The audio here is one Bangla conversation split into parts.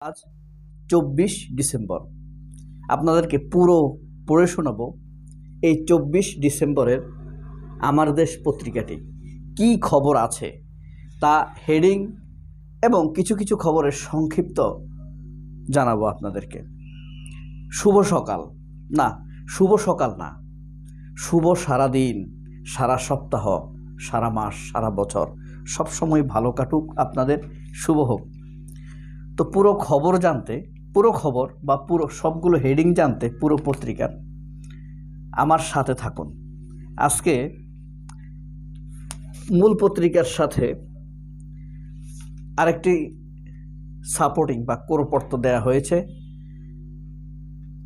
আজ চব্বিশ ডিসেম্বর। আপনাদেরকে পুরো পড়ে শোনাবো এই চব্বিশ ডিসেম্বরের আমার দেশ পত্রিকাটি। কি খবর আছে? তা হেডিং এবং কিছু কিছু খবরের সংক্ষিপ্ত জানাব আপনাদেরকে। শুভ সকাল। না, শুভ সকাল না। শুভ সারা দিন সারা সপ্তাহ, সারা মাস, সারা বছর। সবসময় ভালো কাটুক আপনাদের। শুভ হোক। তো পুরো খবর জানতে, পুরো খবর বা পুরো সবগুলো হেডিং জানতে পুরো পত্রিকার আমার সাথে থাকুন। আজকে মূল পত্রিকার সাথে আরেকটি সাপোর্টিং বা করপত্র দেয়া হয়েছে।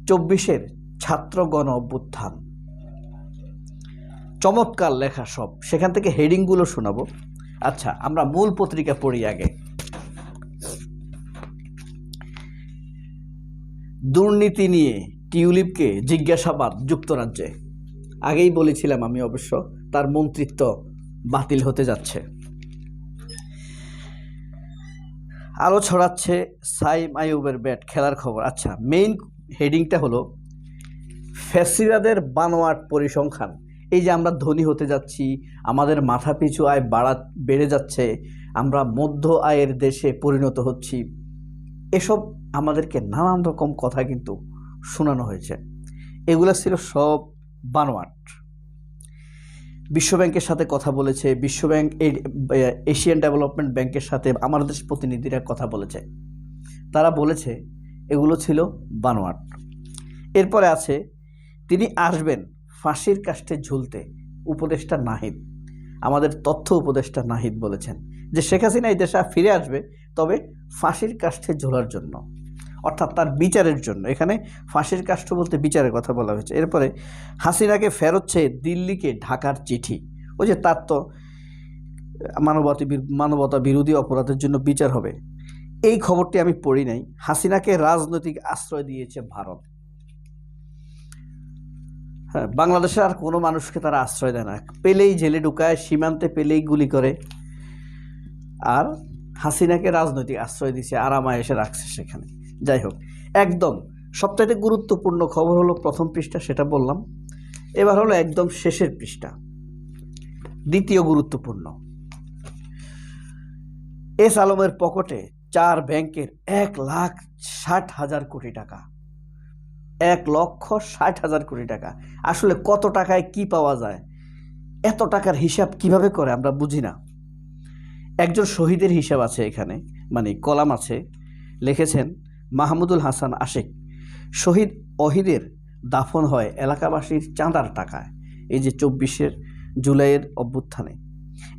চব্বিশের ছাত্র গণ অভ্যুত্থান। চমৎকার লেখা সব। সেখান থেকে হেডিংগুলো শোনাবো। আচ্ছা আমরা মূল পত্রিকা পড়ি আগে। দুর্নীতি নিয়ে টিউলিপকে জিজ্ঞাসাবাদ যুক্তরাজ্যে। আগেই বলেছিলাম আমি অবশ্য তার মন্ত্রিত্ব বাতিল হতে যাচ্ছে। আলো ছড়াচ্ছে সাইম আইয়ুবের ব্যাট, খেলার খবর। আচ্ছা মেইন হেডিংটা হলো ফ্যাসিরাদের বানোয়াট পরিসংখ্যান। এই যে আমরা ধনী হতে যাচ্ছি, আমাদের মাথাপিছু আয় বাড়া, বেড়ে যাচ্ছে, আমরা মধ্য আয়ের দেশে পরিণত হচ্ছি। এসব আমাদেরকে নানান রকম কথা কিন্তু শোনানো হয়েছে। এগুলো ছিল সব বানোয়াট। বিশ্বব্যাংকের সাথে কথা বলেছে, বিশ্বব্যাংক এশিয়ান ডেভেলপমেন্ট ব্যাংকের সাথে আমাদের দেশ প্রতিনিধিরা কথা বলেছে। তারা বলেছে, এগুলো ছিল বানোয়াট। এরপরে আছে, তিনি আসবেন ফাঁসির কাষ্টে ঝুলতে উপদেষ্টা নাহিদ। আমাদের তথ্য উপদেষ্টা নাহিদ বলেছেন যে শেখ হাসিনা এই দেশে ফিরে আসবে তবে ফাঁসির কাষ্ঠে ঝোলার জন্য। অর্থাৎ তার বিচারের জন্য। এখানে ফাঁসির কাষ্ঠ বলতে বিচারের কথা বলা হয়েছে। এরপরে হাসিনাকে ফেরত দিল্লিকে ঢাকার চিঠি। ওই যে তার তো মানবতা মানবতা বিরোধী অপরাধের জন্য বিচার হবে। এই খবরটি আমি পড়ি নাই। হাসিনাকে রাজনৈতিক আশ্রয় দিয়েছে ভারত। হ্যাঁ বাংলাদেশে আর কোনো মানুষকে তারা আশ্রয় দেয় না। পেলেই জেলে ঢুকায়, সীমান্তে পেলেই গুলি করে। আর হাসিনাকে রাজনৈতিক আশ্রয় দিছে আরামায় এসে রাখছে সেখানে। যাই হোক, একদম সবচাইতে গুরুত্বপূর্ণ খবর হলো প্রথম পৃষ্ঠা, সেটা বললাম। এবার হলো একদম শেষের পৃষ্ঠা, দ্বিতীয় গুরুত্বপূর্ণ। এস আলমের পকেটে চার ব্যাংকের এক লাখ ষাট হাজার কোটি টাকা। এক লক্ষ ষাট হাজার কোটি টাকা। আসলে কত টাকায় কি পাওয়া যায়? এত টাকার হিসাব কীভাবে করে আমরা বুঝি না। একজন শহীদের হিসাব আছে এখানে মানে কলাম আছে, লিখেছেন মাহমুদুল হাসান আশেক। শহীদ অহিদের দাফন হয় এলাকাবাসীর চাঁদার টাকায়, এই যে চব্বিশের জুলাইয়ের অভ্যুত্থানে।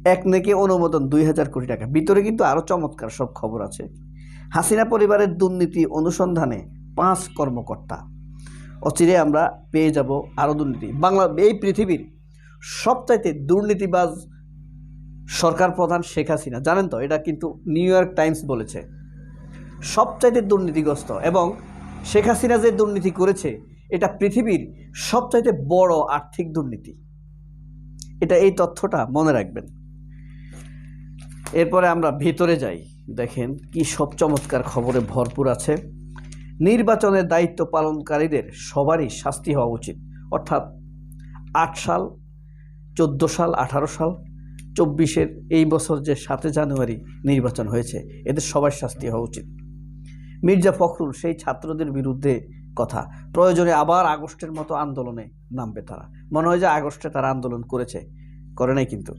এক নেকে অনুমোদন দুই হাজার কোটি টাকা। ভিতরে কিন্তু আরও চমৎকার সব খবর আছে। হাসিনা পরিবারের দুর্নীতি অনুসন্ধানে পাঁচ কর্মকর্তা। অচিরে আমরা পেয়ে যাব আরও দুর্নীতি। বাংলা এই পৃথিবীর সবচাইতে দুর্নীতিবাজ সরকার প্রধান শেখ হাসিনা। জানেন তো, এটা কিন্তু নিউ ইয়র্ক টাইমস বলেছে। সবচাইতে দুর্নীতিগ্রস্ত এবং শেখ হাসিনা যে দুর্নীতি করেছে, এটা পৃথিবীর সবচাইতে বড় আর্থিক দুর্নীতি। এটা এই তথ্যটা মনে রাখবেন। এরপরে আমরা ভিতরে যাই। দেখেন কি সব চমৎকার খবরে ভরপুর আছে। নির্বাচনের দায়িত্ব পালনকারীদের সবারই শাস্তি হওয়া উচিত। অর্থাৎ আট সাল, চোদ্দ সাল, আঠারো সাল, চব্বিশের এই বছর যে সাতে জানুয়ারি নির্বাচন হয়েছে, এদের সবার শাস্তি হওয়া উচিত। মির্জা ফখরুল সেই ছাত্রদের বিরুদ্ধে কথা। প্রয়োজনে আবার আগস্টের মতো আন্দোলনে নামবে তারা। মনে হয় যে আগস্টে তারা আন্দোলন করেছে। করে নাই কিন্তু।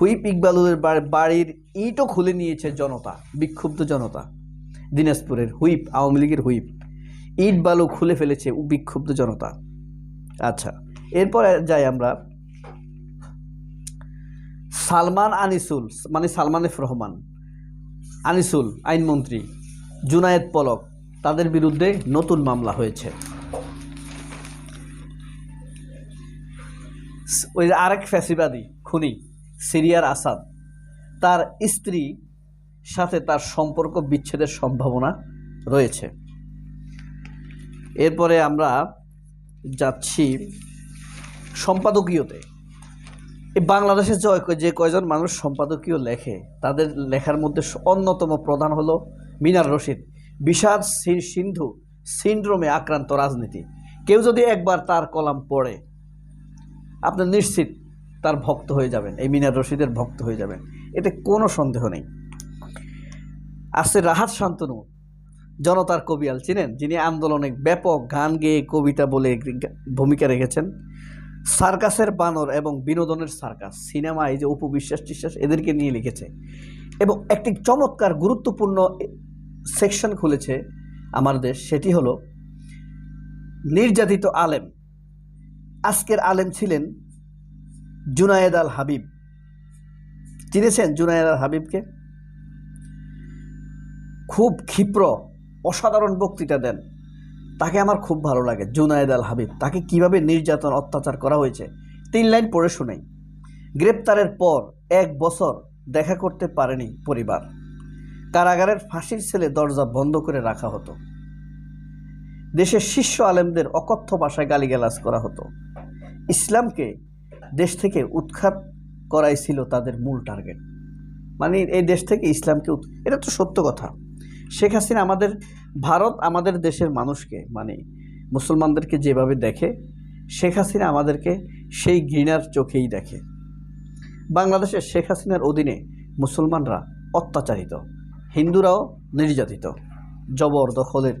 হুইপ ইকবালুদের বাড়ির ইটও খুলে নিয়েছে জনতা, বিক্ষুব্ধ জনতা। দিনাজপুরের হুইপ, আওয়ামী লীগের হুইপ, ইট বালু খুলে ফেলেছে বিক্ষুব্ধ জনতা। আচ্ছা এরপরে যাই আমরা। সালমান আনিসুল মানে সালমান এফ রহমান। আনিসুল, আইনমন্ত্রী। জুনায়েদ পলক, তাদের বিরুদ্ধে নতুন মামলা হয়েছে। ওই আরেক ফ্যাসিবাদী খুনি, সিরিয়ার আসাদ, তার স্ত্রী সাথে তার সম্পর্ক বিচ্ছেদের সম্ভাবনা রয়েছে। এরপরে আমরা যাচ্ছি সম্পাদকীয়তে। এই বাংলাদেশের যে যে কয়জন মানুষ সম্পাদকীয় লেখে, তাদের লেখার মধ্যে অন্যতম প্রধান হলো মিনার রশিদ, বিষাদ সিন্ধু সিন্ড্রোমে আক্রান্ত রাজনীতি। কেউ যদি একবার তার কলাম পড়ে, আপনি নিশ্চিত তার ভক্ত হয়ে যাবেন, এই মিনার রশিদের ভক্ত হয়ে যাবেন। এতে কোনো সন্দেহ নেই। আছে রাহাত শান্তনু, জনতার কবিয়াল। চিনেন? যিনি আন্দোলনে ব্যাপক গান গেয়ে কবিতা বলে ভূমিকা রেখেছেন। সার্কাসের বানর এবং বিনোদনের সার্কাস, সিনেমা, এই যে উপবিশ্বাস টিশ্বাস এদেরকে নিয়ে লিখেছে। এবং একটি চমৎকার, গুরুত্বপূর্ণ সেকশন খুলেছে আমার দেশ, সেটি হলো নির্যাতিত আলেম। আজকের আলেম ছিলেন জুনায়েদ আল হাবিব। চিনেছেন জুনায়েদ আল হাবিবকে? খুব ক্ষিপ্র, অসাধারণ বক্তৃতা দেন। তাকে আমার খুব ভালো লাগে, জুনায়েদ আল হাবিব। তাকে কীভাবে নির্যাতন, অত্যাচার করা হয়েছে, তিন লাইন পড়ে শুনাই। গ্রেপ্তারের পর এক বছর দেখা করতে পারেনি পরিবার। কারাগারের ফাঁসির ছেলে দরজা বন্ধ করে রাখা হতো। দেশের শীর্ষ আলেমদের অকথ্য ভাষায় গালিগালাজ করা হতো। ইসলামকে দেশ থেকে উৎখাত করাই ছিল তাদের মূল টার্গেট। মানে এই দেশ থেকে ইসলামকে এটা তো সত্য কথা। শেখ হাসিনা আমাদের ভারত আমাদের দেশের মানুষকে মানে মুসলমানদেরকে যেভাবে দেখে, শেখ হাসিনা আমাদেরকে সেই ঘৃণার চোখেই দেখে। বাংলাদেশের শেখ হাসিনার অধীনে মুসলমানরা অত্যাচারিত। হিন্দুরাও নির্যাতিত। জবরদখলের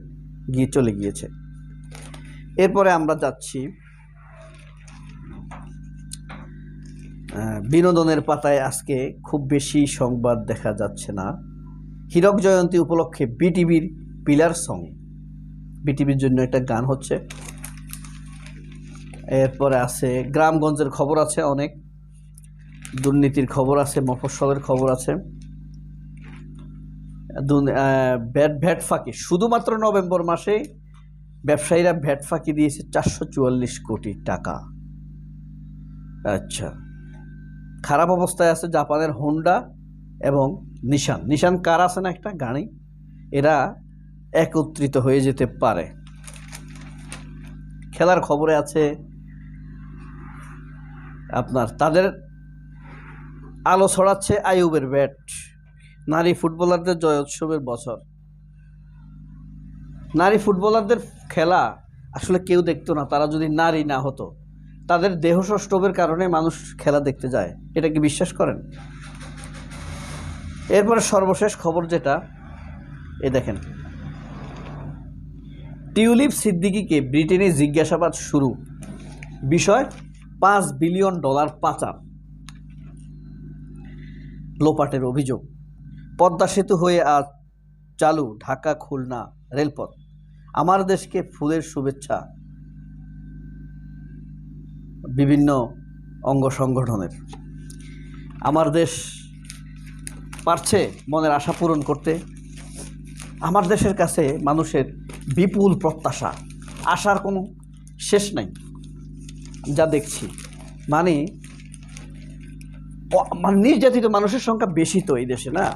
গিয়ে চলে গিয়েছে। এরপরে আমরা যাচ্ছি বিনোদনের পাতায় আজকে খুব বেশি সংবাদ দেখা যাচ্ছে না। হীরক জয়ন্তী উপলক্ষে বিটিভির পিলার সং। বিটিভির জন্য একটা গান হচ্ছে। এরপরে আছে, গ্রামগঞ্জের খবর আছে অনেক। দুর্নীতির খবর আছে, মফস্বলের খবর আছে। ভ্যাট ভ্যাট ফাঁকি। শুধুমাত্র নভেম্বর মাসে ব্যবসায়ীরা ভ্যাট ফাঁকি দিয়েছে চারশো চুয়াল্লিশ কোটি টাকা। আচ্ছা। খারাপ অবস্থায় আছে জাপানের হোন্ডা এবং নিশান। নিশান কার আছে না একটা গাড়ি? এরা একত্রিত হয়ে যেতে পারে। খেলার খবরে আছে আপনার, তাদের আলো ছড়াচ্ছে আয়ুবের ব্যাট। নারী ফুটবলারদের জয়োৎসবের বছর। নারী ফুটবলারদের খেলা আসলে কেউ দেখতো না, তারা যদি নারী না হতো। তাদের দেহসষ্টবের কারণে মানুষ খেলা দেখতে যায়। এটা কি বিশ্বাস করেন? এরপরে সর্বশেষ খবর যেটা, এ দেখেন। টিউলিপ সিদ্দিকিকে ব্রিটেনে জিজ্ঞাসাবাদ শুরু। বিষয়, পাঁচ বিলিয়ন ডলার পাচার। লোপাটের অভিযোগ। পদ্মা সেতু হয়ে আজ চালু ঢাকা খুলনা রেলপথ। আমার দেশকে ফুলের শুভেচ্ছা। বিভিন্ন অঙ্গ সংগঠনের। আমার দেশ পারছে মনের আশা পূরণ করতে। আমার দেশের কাছে মানুষের বিপুল প্রত্যাশা। আশার কোনো শেষ নাই। যা দেখছি। মানে মানে নির্যাতিত মানুষের সংখ্যা বেশি তো এই দেশে, না?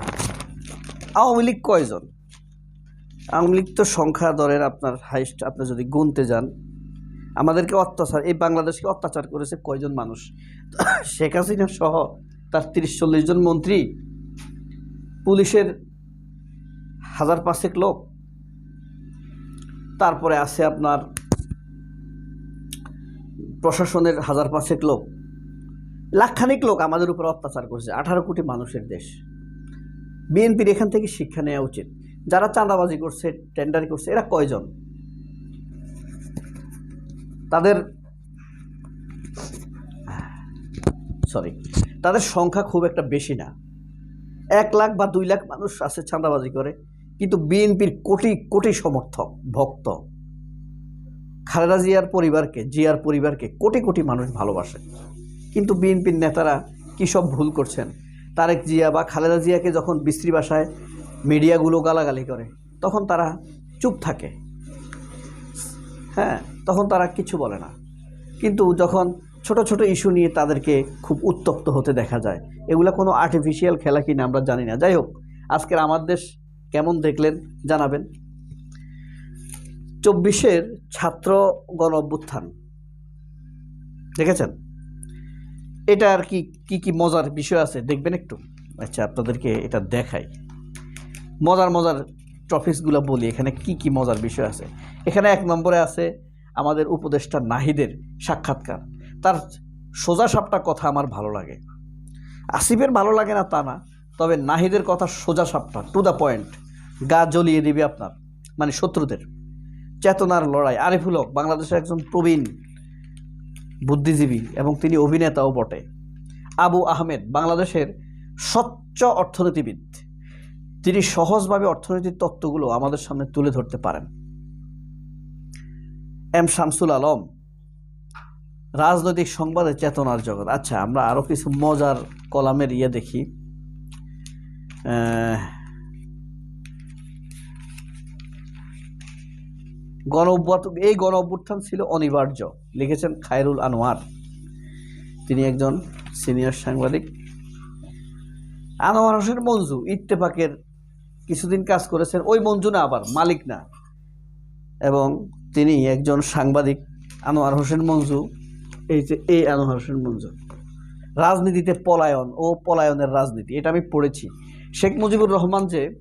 আওয়ামী লীগ কয়জন? আওয়ামী লীগ তো সংখ্যা ধরেন আপনার হাইস্ট আপনি যদি গুনতে যান, আমাদেরকে অত্যাচার, এই বাংলাদেশকে অত্যাচার করেছে কয়জন মানুষ? শেখ হাসিনা সহ তার তিরিশ চল্লিশ জন মন্ত্রী, পুলিশের হাজার পাঁচেক লোক। তারপরে আছে আপনার প্রশাসনের হাজার পাঁচেক লোক। লাখখানিক লোক আমাদের উপর অত্যাচার করেছে, আঠারো কোটি মানুষের দেশ। বিএনপির এখান থেকে শিক্ষা নেওয়া উচিত। যারা চাঁদাবাজি করছে টেন্ডারি করছে, এরা কয়জন? তাদের সরি তাদের সংখ্যা খুব একটা বেশি না। এক লাখ বা দুই লাখ মানুষ আছে চাঁদাবাজি করে, কিন্তু বিএনপির কোটি কোটি সমর্থক, ভক্ত। খালেদা জিয়ার পরিবারকে জিয়ার পরিবারকে কোটি কোটি মানুষ ভালোবাসে। কিন্তু বিএনপির নেতারা কী সব ভুল করছেন? তারেক জিয়া বা খালেদা জিয়াকে যখন বিশ্রী ভাষায় মিডিয়াগুলো গালাগালি করে, তখন তারা চুপ থাকে। হ্যাঁ তখন তারা কিছু বলে না। কিন্তু যখন ছোট ছোট ইস্যু নিয়ে তাদেরকে খুব উত্তপ্ত হতে দেখা যায়, এগুলো কোনো আর্টিফিশিয়াল খেলা কিনা আমরা জানি না। যাই হোক, আজকের আমার দেশ কেমন দেখলেন জানাবেন। চব্বিশের ছাত্র গণ অভ্যুত্থান, দেখেছেন? এটা আর কি কি কি মজার বিষয় আছে? দেখবেন একটু। আচ্ছা আপনাদেরকে এটা দেখাই। মজার মজার টপিকসগুলো বলি। এখানে কি কি মজার বিষয় আছে? এখানে এক নম্বরে আছে আমাদের উপদেষ্টা নাহিদের সাক্ষাৎকার। তার সোজা সাপটা কথা আমার ভালো লাগে। আসিফের ভালো লাগে না তা না, তবে নাহিদের কথা সোজা সাপটা টু দ্য পয়েন্ট গা জ্বলিয়ে দিবে আপনার মানে শত্রুদের। চেতনার লড়াই। আরিফুল হক, বাংলাদেশের একজন প্রবীণ বুদ্ধিজীবী এবং তিনি অভিনেতাও বটে। আবু আহমেদ বাংলাদেশের স্বচ্ছ অর্থনীতিবিদ। তিনি সহজভাবে অর্থনীতির তত্ত্বগুলো আমাদের সামনে তুলে ধরতে পারেন। এম শামসুল আলম, রাজনৈতিক সংবাদে চেতনার জগৎ। আচ্ছা আমরা আরও কিছু মজার কলামের ইয়ে দেখি। গণ এই গণ অভ্যুত্থান ছিল অনিবার্য, লিখেছেন খায়রুল আনোয়ার। তিনি একজন সিনিয়র সাংবাদিক। আনোয়ার হোসেন মঞ্জু ইত্তেফাকের কিছুদিন কাজ করেছেন, ওই মঞ্জু না আবার, মালিক না। এবং তিনি একজন সাংবাদিক, আনোয়ার হোসেন মঞ্জু, এই যে এই আনোয়ার হোসেন মঞ্জু। রাজনীতিতে পলায়ন, ও পলায়নের রাজনীতি, এটা আমি পড়েছি। শেখ মুজিবুর রহমান যে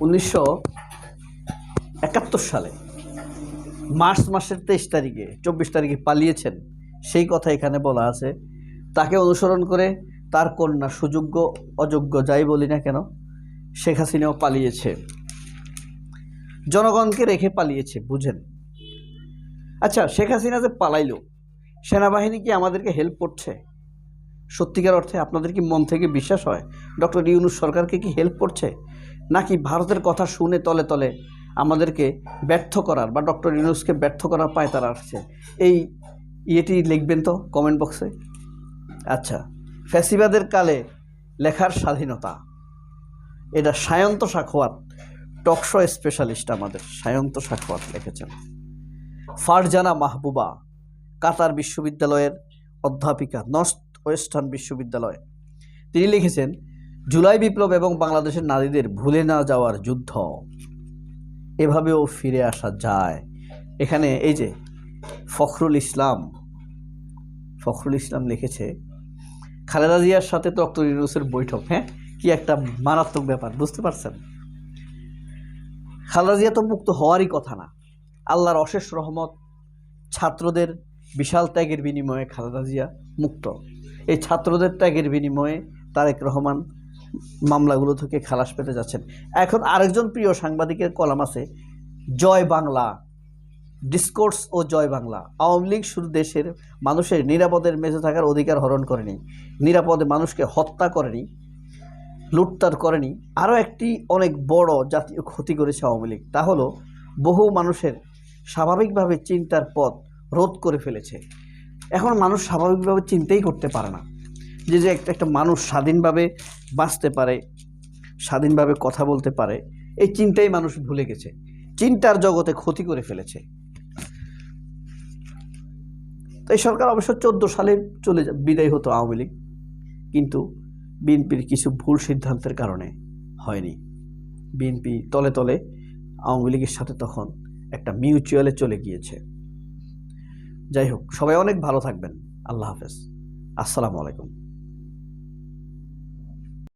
উনিশশো একাত্তর সালে মার্চ মাসের তেইশ তারিখে, চব্বিশ তারিখে পালিয়েছেন। সেই কথা এখানে বলা আছে। তাকে অনুসরণ করে তার কন্যা সুযোগ্য, অযোগ্য, যাই বলি না কেন, শেখ হাসিনাও পালিয়েছে। জনগণকে রেখে পালিয়েছে, বুঝেন। আচ্ছা শেখ হাসিনা যে পালাইল, সেনাবাহিনী কি আমাদেরকে হেল্প করছে? সত্যিকার অর্থে আপনাদের কি মন থেকে বিশ্বাস হয়? ডক্টর ইউনুস সরকারকে কি হেল্প করছে? নাকি ভারতের কথা শুনে তলে তলে আমাদেরকে ব্যর্থ করার বা ডক্টর ইউনুসকে ব্যর্থ করার পায় তারা আসছে। এই ইয়েটি লিখবেন তো কমেন্ট বক্সে আচ্ছা ফ্যাসিবাদের কালে লেখার স্বাধীনতা। এটা সায়ন্ত সাখোয়াত টকশো স্পেশালিস্ট আমাদের, সায়ন্ত সাখোয়াত লিখেছেন। ফারজানা মাহবুবা, কাতার বিশ্ববিদ্যালয়ের অধ্যাপিকা, নর্থ ওয়েস্টার্ন বিশ্ববিদ্যালয়। তিনি লিখেছেন, জুলাই বিপ্লব এবং বাংলাদেশের নারীদের ভুলে না যাওয়ার যুদ্ধ। এভাবেও ফিরে আসা যায়। এখানে এই যে ফখরুল ইসলাম ফখরুল ইসলাম লিখেছে, খালেদা জিয়ার সাথে ডক্টর ইউনুসের বৈঠক হ্যাঁ? কি একটা মারাত্মক ব্যাপার, বুঝতে পারছেন? খালেদা জিয়া তো মুক্ত হওয়ারই কথা না। আল্লাহর অশেষ রহমত, ছাত্রদের বিশাল ত্যাগের বিনিময়ে খালেদা জিয়া মুক্ত। এই ছাত্রদের ত্যাগের বিনিময়ে তারেক রহমান মামলাগুলো থেকে খালাস পেতে যাচ্ছেন। এখন আরেকজন প্রিয় সাংবাদিকের কলাম আছে, জয় বাংলা। ডিসকোর্স ও জয় বাংলা। আওয়ামী লীগ শুধু দেশের মানুষের নিরাপদের মেঝে থাকার অধিকার হরণ করেনি, নিরাপদে মানুষকে হত্যা করেনি, লুটতার করেনি। আরও একটি অনেক বড় জাতীয় ক্ষতি করেছে আওয়ামী লীগ, তা হলো বহু মানুষের স্বাভাবিকভাবে চিন্তার পথ রোধ করে ফেলেছে। এখন মানুষ স্বাভাবিকভাবে চিন্তাই করতে পারে না। যে যে একটা একটা মানুষ স্বাধীনভাবে বাঁচতে পারে, স্বাধীনভাবে কথা বলতে পারে, এই চিন্তাই মানুষ ভুলে গেছে। চিন্তার জগতে ক্ষতি করে ফেলেছে। তো এই সরকার অবশ্য চোদ্দ সালে চলে বিদায় হতো আওয়ামী লীগ, কিন্তু বিএনপির কিছু ভুল সিদ্ধান্তের কারণে হয়নি। বিএনপি তলে তলে আওয়ামী লীগের সাথে তখন একটা মিউচুয়ালে চলে গিয়েছে। যাই হোক, সবাই অনেক ভালো থাকবেন। আল্লাহ হাফেজ। আসসালামু আলাইকুম।